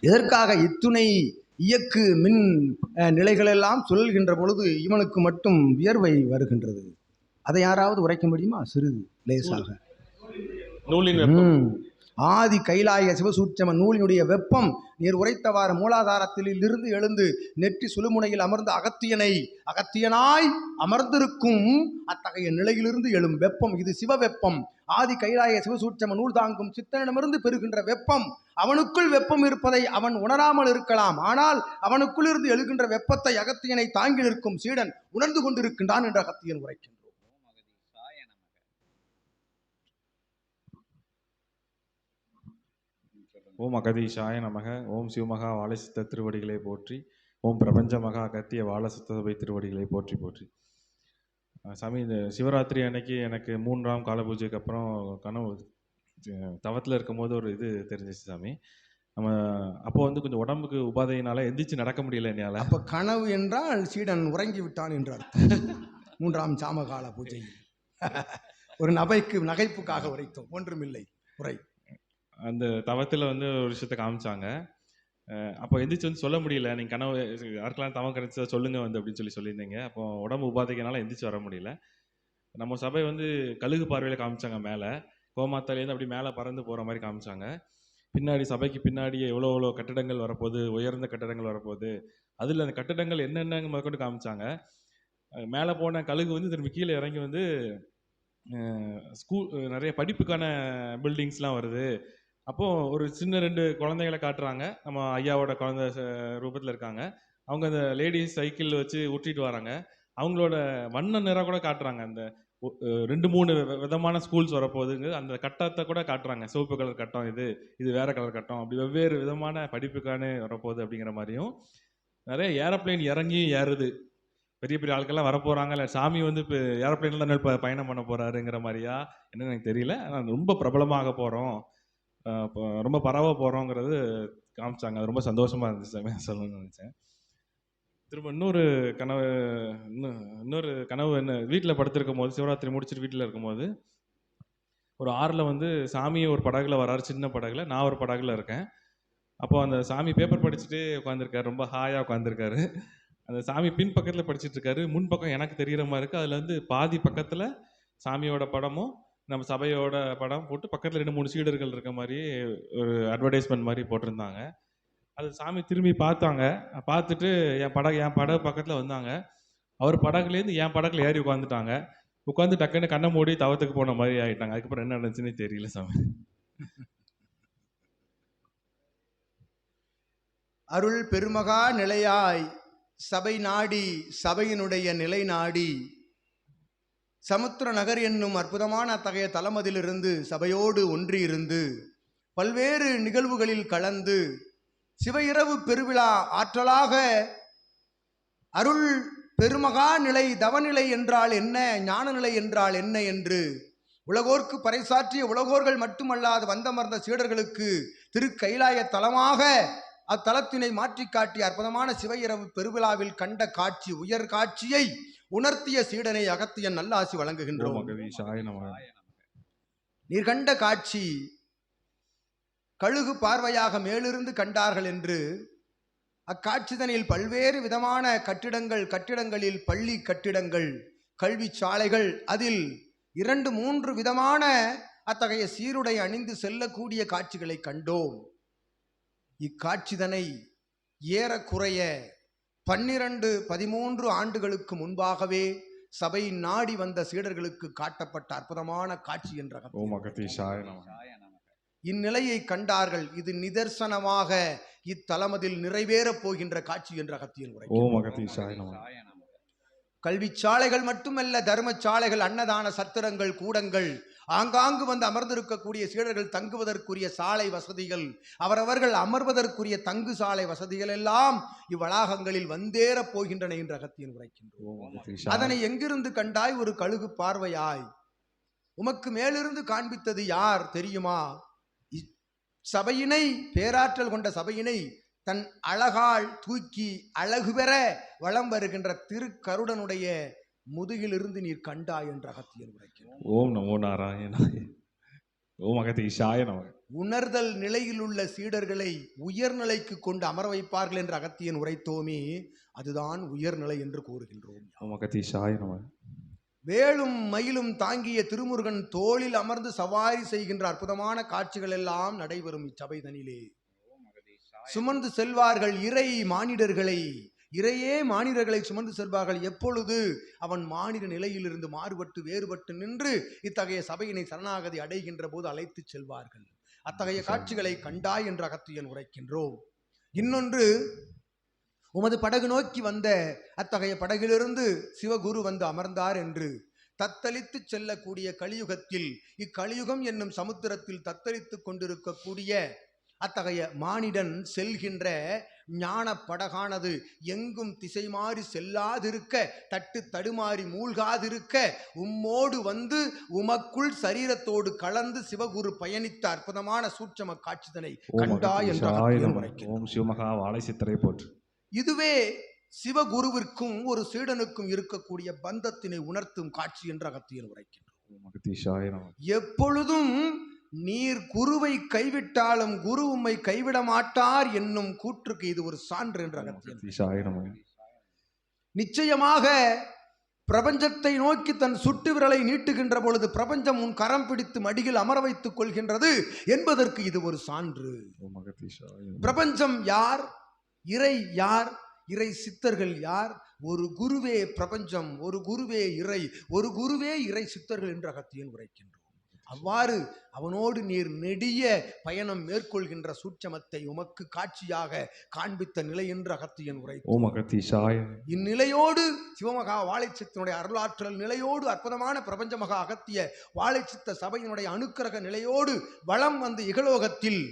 எதற்காக இத்துணை இயக்கு மின் நிலைகளெல்லாம் சொல்கின்ற பொழுது இவனுக்கு மட்டும் வியர்வை வருகின்றது? அதை யாராவது உரைக்க முடியுமா? சிறிது லேசாக. நூலின். ஆதி கைலாய சிவசூட்சம நூலினுடைய வெப்பம் நீர் உரைத்தவாறு மூலாதாரத்தில் இருந்து எழுந்து நெற்றி சுழுமுனையில் அமர்ந்த அகத்தியனை அகத்தியனாய் அமர்ந்திருக்கும் அத்தகைய நிலையிலிருந்து எழும் வெப்பம். இது சிவ வெப்பம் ஆதி கைலாய சிவசூட்சம நூல் தாங்கும் சித்தனிடமிருந்து பெறுகின்ற வெப்பம். அவனுக்குள் வெப்பம் இருப்பதை அவன் உணராமல் இருக்கலாம். ஆனால் அவனுக்குள் இருந்து எழுகின்ற வெப்பத்தை அகத்தியனை தாங்கி நிற்கும் சீடன் உணர்ந்து கொண்டிருக்கின்றான் என்று அகத்தியன் உரைக்கின்றான். ஓம் அகதீஷாய நமக. ஓம் சிவமகா வாலசித்த திருவடிகளை போற்றி ஓம் பிரபஞ்ச மகா அகத்திய வாழசித்த சபை திருவடிகளை போற்றி போற்றி. சாமி இந்த சிவராத்திரி அன்னைக்கு எனக்கு மூன்றாம் கால பூஜைக்கு அப்புறம் கனவு தவத்தில் இருக்கும்போது ஒரு இது தெரிஞ்சிச்சு சாமி. நம்ம அப்போ வந்து கொஞ்சம் உடம்புக்கு உபாதையினால எந்திரிச்சு நடக்க முடியல என்னால். அப்போ கனவு என்றால் சீடன் உறங்கி விட்டான் என்று அர்த்தம். மூன்றாம் சாமகால பூஜை. ஒரு நபைக்கு நகைப்புக்காக உரைத்தோம். ஒன்றுமில்லை. உரை. அந்த தவத்தில் வந்து ஒரு விஷயத்த காமிச்சாங்க. அப்போ எந்திரிச்சு வந்து சொல்ல முடியல. நீங்கள் கனவு யாருக்கெல்லாம் தவம் கிடைச்சதா சொல்லுங்கள் வந்து அப்படின்னு சொல்லி சொல்லியிருந்தீங்க. அப்போ உடம்பு உபாதைக்கனால எந்திரிச்சு வர முடியல. நம்ம சபை வந்து கழுகு பார்வையில் காமிச்சாங்க மேலே. கோமாத்தாலேருந்து அப்படி மேலே பறந்து போகிற மாதிரி காமிச்சாங்க. பின்னாடி சபைக்கு பின்னாடி எவ்வளோ எவ்வளோ கட்டடங்கள் வரப்போகுது உயர்ந்த கட்டடங்கள் வரப்போகுது. அதில் அந்த கட்டடங்கள் என்னென்னங்க முதற்கொண்டு காமிச்சாங்க. மேலே போன கழுகு வந்து திரும்பி கீழே இறங்கி வந்து ஸ்கூல் நிறைய படிப்புக்கான பில்டிங்ஸ்லாம் வருது. அப்போது ஒரு சின்ன ரெண்டு குழந்தைகளை காட்டுறாங்க. நம்ம ஐயாவோட குழந்தை ரூபத்தில் இருக்காங்க. அவங்க அந்த லேடிஸ் சைக்கிள் வச்சு ஊற்றிட்டு வராங்க. அவங்களோட வண்ண நிறம் கூட காட்டுறாங்க. அந்த ஒ- ரெண்டு மூணு வி- விதமான ஸ்கூல்ஸ் வரப்போகுதுங்க அந்த கட்டத்தை கூட காட்டுறாங்க. சிவப்பு கலர் கட்டம் இது இது வேற கலர் கட்டம். அப்படி வெவ்வேறு விதமான படிப்புக்கான வரப்போகுது அப்படிங்கிற மாதிரியும் நிறைய ஏரோப்ளேன் இறங்கி ஏறுது. பெரிய பெரிய ஆட்கள்லாம் வரப்போகிறாங்க இல்லை சாமி வந்து இப்போ ஏரோப்ளேனில் தான் இப்போ பயணம் பண்ண போகிறாருங்கிற மாதிரியா? என்னன்னு எனக்கு தெரியல. ஆனால் ரொம்ப பிரபலமாக போகிறோம் ரொம்ப பரவ போகிறோங்கிறது காமிச்சாங்க. அது ரொம்ப சந்தோஷமாக இருந்துச்சு சொல்லணும்னு நினச்சேன். திரும்ப இன்னொரு கனவு இன்னும் இன்னொரு கனவு என்ன வீட்டில் படுத்திருக்கும் போது சிவராத்திரி முடிச்சுட்டு வீட்டில் இருக்கும்போது ஒரு ஆறில் வந்து சாமி ஒரு படகுல வராரு சின்ன படகுல. நான் ஒரு படகுல இருக்கேன். அப்போ அந்த சாமி பேப்பர் படிச்சுட்டு உட்காந்துருக்காரு ரொம்ப ஹாயாக உட்காந்துருக்காரு அந்த சாமி பின் பக்கத்தில் படிச்சுட்டு இருக்காரு. முன் பக்கம் எனக்கு தெரிகிற மாதிரி இருக்குது அதில் வந்து பாதி பக்கத்தில் சாமியோட படமும் நம்ம சபையோட படம் போட்டு பக்கத்தில் ரெண்டு மூணு சீடர்கள் இருக்க மாதிரி ஒரு அட்வர்டைஸ்மெண்ட் மாதிரி போட்டிருந்தாங்க. அது சாமி திரும்பி பார்த்தாங்க. பார்த்துட்டு என் படகு என் படகு பக்கத்தில் வந்தாங்க. அவர் படகுலேருந்து என் படகுல ஏறி உட்காந்துட்டாங்க உட்காந்து டக்குன்னு கண்ணை மூடி தவத்துக்கு போன மாதிரி ஆகிட்டாங்க அதுக்கப்புறம் என்ன நடந்துச்சுன்னு தெரியல சாமி. அருள் பெருமகா நிலையாய் சபை நாடி சபையினுடைய நிலை நாடி. சமுத்திர நகர் என்னும் அற்புதமான அத்தகைய தலமதிலிருந்து சபையோடு ஒன்றியிருந்து பல்வேறு நிகழ்வுகளில் கலந்து சிவையிரவு பெருவிழா ஆற்றலாக அருள் பெருமகா நிலை தவநிலை என்றால் என்ன ஞானநிலை என்றால் என்ன என்று உலகோர்க்கு பறைசாற்றிய உலகோர்கள் மட்டுமல்லாது வந்தமர்ந்த சீடர்களுக்கு திரு கைலாய தலமாக அத்தலத்தினை மாற்றி காட்டிய அற்புதமான சிவையிரவு பெருவிழாவில் கண்ட காட்சி உயர் காட்சியை உணர்த்திய சீடனை அகத்தியன் நல்லாசி வழங்குகின்றோம். நீர் கண்ட காட்சி கழுகு பார்வையாக மேலிருந்து கண்டார்கள் என்று அக்காட்சிதனில் பல்வேறு விதமான கட்டிடங்கள் கட்டிடங்களில் பள்ளி கட்டிடங்கள் கல்வி சாலைகள் அதில் இரண்டு மூன்று விதமான அத்தகைய சீருடை அணிந்து செல்லக்கூடிய காட்சிகளை கண்டோம். இக்காட்சிதனை ஏறக்குறைய பன்னிரண்டு பதிமூன்று ஆண்டுகளுக்கு முன்பாகவே சபை நாடி வந்த சீடர்களுக்கு காட்டப்பட்ட அற்புதமான காட்சி என்ற இந்நிலையை கண்டார்கள். இது நிதர்சனமாக இத்தலமதில் நிறைவேறப் போகின்ற காட்சி என்ற அகத்தியன் உரை. கல்வி சாலைகள் மட்டுமல்ல தர்ம சாலைகள் அன்னதான சத்திரங்கள் கூடங்கள் ஆங்காங்கு வந்து அமர்ந்திருக்கக்கூடிய சீடர்கள் தங்குவதற்குரிய சாலை வசதிகள் அவரவர்கள் அமர்வதற்குரிய தங்கு சாலை வசதிகள் எல்லாம் இவ்வளாகங்களில் வந்தேறப் போகின்றன என்று அகத்தியன் உரைக்கின்றோம் அதனை எங்கிருந்து கண்டாய் ஒரு கழுகு பார்வையாய்? உமக்கு மேலிருந்து காண்பித்தது யார் தெரியுமா? சபையினை பேராற்றல் கொண்ட சபையினை தன் அழகால் தூக்கி அழகு பெற வலம் வருகின்ற திருக்கருடனுடைய முதுகிலிருந்து நீர் கண்டாய் என்ற அகத்தியன் உரைக்கிறார். ஓம் நமோ நாராயணாய. ஓம் அகதீஷாய நமக. உணர்தல் நிலையில் உள்ள சீடர்களை உயர்நிலைக்கு கொண்டு அமர வைப்பார்கள் என்று அகத்தியன் உரைத்தோமே அதுதான் உயர்நிலை என்று கூறுகின்றோம். ஓம் அகதீஷாய நம வேலும் மயிலும் தாங்கிய திருமுருகன் தோளில் அமர்ந்து சவாரி செய்கின்ற அற்புதமான காட்சிகள் எல்லாம் நடைபெறும் இச்சபைதனிலே. சுமந்து செல்வார்கள் இறை மானிடர்களை இறையே மானிடர்களை சுமந்து செல்வார்கள். எப்பொழுது? அவன் மானிட நிலையிலிருந்து மாறுபட்டு வேறுபட்டு நின்று இத்தகைய சபையினை சரணாகதி அடைகின்ற போது அழைத்து செல்வார்கள். அத்தகைய காட்சிகளை கண்டாய் என்று அகத்தியன் உரைக்கின்றோம். இன்னொன்று உமது படகு நோக்கி வந்த அத்தகைய படகிலிருந்து சிவகுரு வந்து அமர்ந்தார் என்று. தத்தளித்து செல்லக்கூடிய கலியுகத்தில் இக்கலியுகம் என்னும் சமுத்திரத்தில் தத்தளித்து கொண்டிருக்கக்கூடிய அத்தகைய மானிடன் செல்கின்ற ஞான படகானது எங்கும் திசை மாறி செல்லாதிருக்க தட்டு தடுமாறி மூழ்காதிருக்க உம்மோடு வந்து உமக்குள் சரீரத்தோடு கலந்து சிவகுரு பயணித்த அற்புதமான சூட்சம காட்சிதனை கண்டா என்று. ஓம் சிவமகா வாழை சித்தரை போற்று. இதுவே சிவகுருவிற்கும் ஒரு சீடனுக்கும் இருக்கக்கூடிய பந்தத்தினை உணர்த்தும் காட்சி என்று அகதீஷாய நம. எப்பொழுதும் நீர் குருவை கைவிட்டாலும் குரு உம்மை கைவிட மாட்டார் என்னும் கூற்றுக்கு இது ஒரு சான்று என்று நிச்சயமாக பிரபஞ்சத்தை நோக்கி தன் சுட்டு விரலை நீட்டுகின்ற பொழுது பிரபஞ்சம் உன் கரம் பிடித்து மடியில் அமர வைத்துக் கொள்கின்றது என்பதற்கு இது ஒரு சான்று. பிரபஞ்சம் யார்? இறை யார்? இறை சித்தர்கள் யார்? ஒரு குருவே பிரபஞ்சம் ஒரு குருவே இறை ஒரு குருவே இறை சித்தர்கள் என்று அகத்தியன் உரைக்கின்றோம். அவ்வாறு அவனோடு நீர் நெடிய பயணம் மேற்கொள்கின்ற சூட்சமத்தை உமக்கு காட்சியாக காண்பித்த நிலை என்று அகத்தியன் உரை ஓம் அகதீஷாய நம இந்நிலையோடு சிவமகா வாழைச்சித்தனுடைய அருளாற்றல் நிலையோடு அற்புதமான பிரபஞ்ச மகா அகத்திய வாழைச்சித்த சபையினுடைய அனுக்கிரக நிலையோடு வளம் வந்து இகலோகத்தில்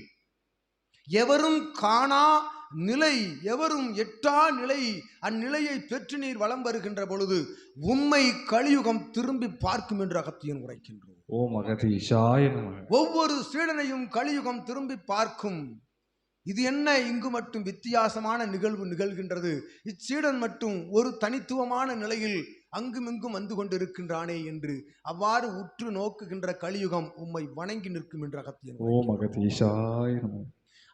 எவரும் காணா நிலை எவரும் எட்டா நிலை அந்நிலையை பெற்று நீர் வலம் வருகின்ற பொழுது உம்மை கலியுகம் திரும்பி பார்க்கும் என்று அகத்தியன் உரைக்கின்றோம் ஓம் அகதீஷாய நம. ஒவ்வொரு சீடனையும் கலியுகம் திரும்பி பார்க்கும். இது என்ன இங்கு மட்டும் வித்தியாசமான நிகழ்வு நிகழ்கின்றது. இச்சீடன் மட்டும் ஒரு தனித்துவமான நிலையில் அங்குமிங்கும் வந்து கொண்டிருக்கின்றானே என்று அவ்வாறு உற்று நோக்குகின்ற கலியுகம் உம்மை வணங்கி நிற்கும் என்று அகத்தியன் ஓம் அகதீஷாய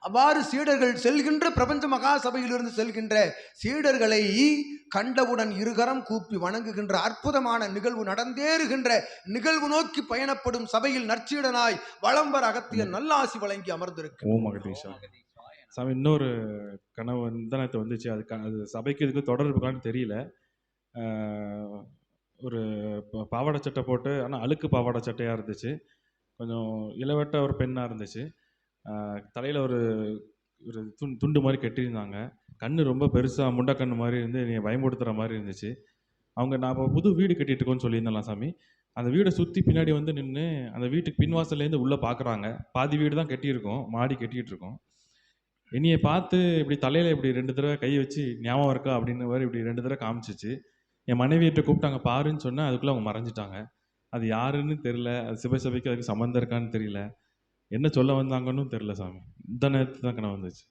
அவ்வாறு சீடர்கள் செல்கின்ற பிரபஞ்ச மகா சபையிலிருந்து செல்கின்ற சீடர்களை கண்டவுடன் இருகரம் கூப்பி வணங்குகின்ற அற்புதமான நிகழ்வு நடந்தேறுகின்ற நிகழ்வு நோக்கி பயணப்படும் சபையில் நற்சீடனாய் வளம் வர அகத்திய நல்லாசி வழங்கி அமர்ந்திருக்கு. ஓம் அகதீஷாய சாமி இன்னொரு கனவு நிதானத்தை வந்துச்சு. அது அது சபைக்கு இதுக்கு தொடர்புக்கான்னு தெரியல. ஒரு பாவாடை சட்டை போட்டு ஆனால் அழுக்கு பாவாடை சட்டையாக இருந்துச்சு. கொஞ்சம் இளவட்ட ஒரு பெண்ணாக இருந்துச்சு. தலையில் ஒரு ஒரு துண் துண்டு மாதிரி கட்டியிருந்தாங்க. கண்ணு ரொம்ப பெருசாக முண்டக்கண்ணு மாதிரி இருந்து என்னை பயமுடுத்துகிற மாதிரி இருந்துச்சு. அவங்க நான் இப்போ புது வீடு கட்டிட்டுருக்கோன்னு சொல்லியிருந்தேன் சாமி. அந்த வீடை சுற்றி பின்னாடி வந்து நின்று அந்த வீட்டுக்கு பின்வாசல்லேருந்து உள்ளே பார்க்குறாங்க பாதி வீடு தான் கட்டியிருக்கோம். மாடி கட்டிகிட்டு இருக்கோம் என்னையை பார்த்து இப்படி தலையில் இப்படி ரெண்டு தடவை கை வச்சு ஞாபகம் இருக்கா? அப்படின்னு மாதிரி இப்படி ரெண்டு தடவை காமிச்சிச்சு. என் மனைவியிட்ட கூப்பிட்டாங்க பாருன்னு சொன்னேன் அதுக்குள்ளே அவங்க மறைஞ்சிட்டாங்க. அது யாருன்னு தெரில அது சிவசபைக்கு அதுக்கு சம்மந்தம் இருக்கான்னு தெரியல. என்ன சொல்ல வந்தாங்கன்னு தெரில சாமி. இந்த நேரத்து தான் கனவு வந்துச்சு.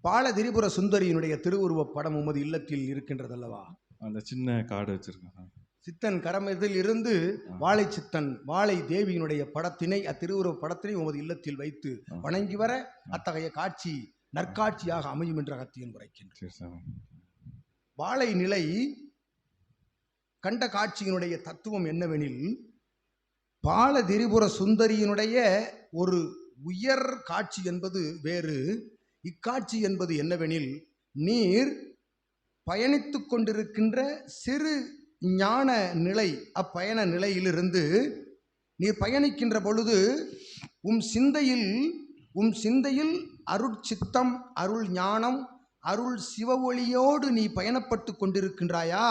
பால திரிபுர சுந்தரியினுடைய திருவுருவப் படம் உமது இல்லத்தில் இருக்கின்றதல்லவா? அந்த சின்ன கார்டு வச்சுருக்கேன் சாமி. சித்தன் கரமத்தில் இருந்து வாழை சித்தன் வாழை தேவியினுடைய படத்தினை அத்திருவுருவ படத்தினை உமது இல்லத்தில் வைத்து. வணங்கி வர அத்தகைய காட்சி நற்காட்சியாக அமையும் என்று அகத்தியன் சாமி. வாழை நிலை கண்ட காட்சியினுடைய தத்துவம் என்னவெனில் பால திரிபுர சுந்தரியினுடைய ஒரு உயர் காட்சி என்பது வேறு. இக்காட்சி என்பது என்னவெனில் நீர் பயணித்து கொண்டிருக்கின்ற சிறு ஞான நிலை அப்பயண நிலையிலிருந்து நீர் பயணிக்கின்ற பொழுது உம் சிந்தையில் உம் சிந்தையில் அருட்சித்தம் அருள் ஞானம் அருள் சிவ ஒளியோடு நீ பயணப்பட்டு கொண்டிருக்கின்றாயா?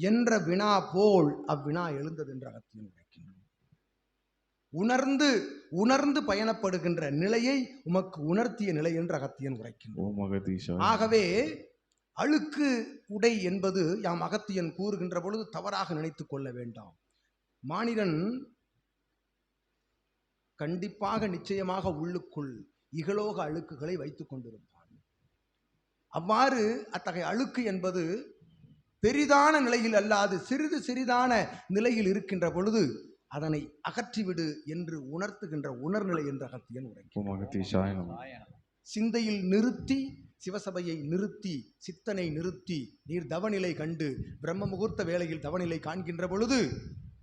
என்ற வினா போல் அவ்வினா எழுந்தது என்று அகத்தியன் உணர்ந்து உணர்ந்து பயணப்படுகின்ற நிலையை உமக்கு உணர்த்திய நிலை என்று அகத்தியன் உரைக்கின்றான். ஆகவே அழுக்கு உடை என்பது யாம் அகத்தியன் கூறுகின்ற பொழுது தவறாக நினைத்து கொள்ள வேண்டாம். மானிடன் கண்டிப்பாக நிச்சயமாக உள்ளுக்குள் இகலோக அழுக்குகளை வைத்துக் கொண்டிருப்பான். அவ்வாறு அத்தகைய அழுக்கு என்பது பெரிதான நிலையில் அல்லாது சிறிது சிறிதான நிலையில் இருக்கின்ற பொழுது அதனை அகற்றிவிடு என்று உணர்த்துகின்ற உணர்நிலை என்ற அகத்தியன் உரை சிந்தையில் நிறுத்தி சிவசபையை நிறுத்தி சித்தனை நிறுத்தி நீர் தவநிலை கண்டு பிரம்ம முகூர்த்த வேளையில் தவநிலை காண்கின்ற பொழுது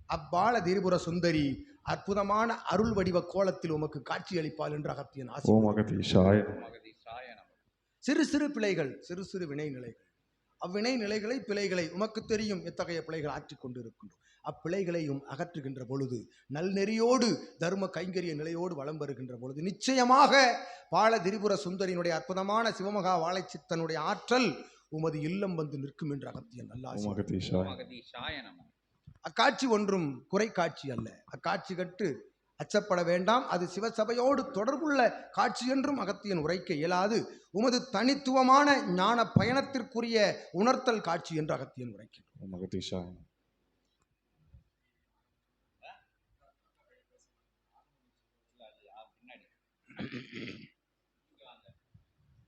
அப்பால திரிபுர சுந்தரி அற்புதமான அருள் வடிவ கோலத்தில் உமக்கு காட்சி அளிப்பாள் என்று அகத்தியன் ஆசை சிறு சிறு பிழைகள் சிறு சிறு வினை நிலைகள் அவ்வினை நிலைகளை பிழைகளை உமக்கு தெரியும் எத்தகைய பிழைகள் ஆற்றிக் கொண்டிருக்கின்றோம். அப்பிழைகளையும் அகற்றுகின்ற பொழுது நல்நெறியோடு தர்ம கைங்கரிய நிலையோடு வலம் வருகின்ற பொழுது நிச்சயமாக பால திரிபுர சுந்தரியினுடைய அற்புதமான சிவமகா வாழைச்சித்தனுடைய ஆற்றல் உமது இல்லம் வந்து நிற்கும் என்று அகத்தியன் நல்லா அக்காட்சி ஒன்றும் குறைக்காட்சி அல்ல. அக்காட்சி கட்டு அச்சப்பட வேண்டாம். அது சிவசபையோடு தொடர்புள்ள காட்சி என்றும் அகத்தியன் உரைக்க இயலாது. உமது தனித்துவமான ஞான பயணத்திற்குரிய உணர்த்தல் காட்சி என்று அகத்தியன் உரைக்கின்றார்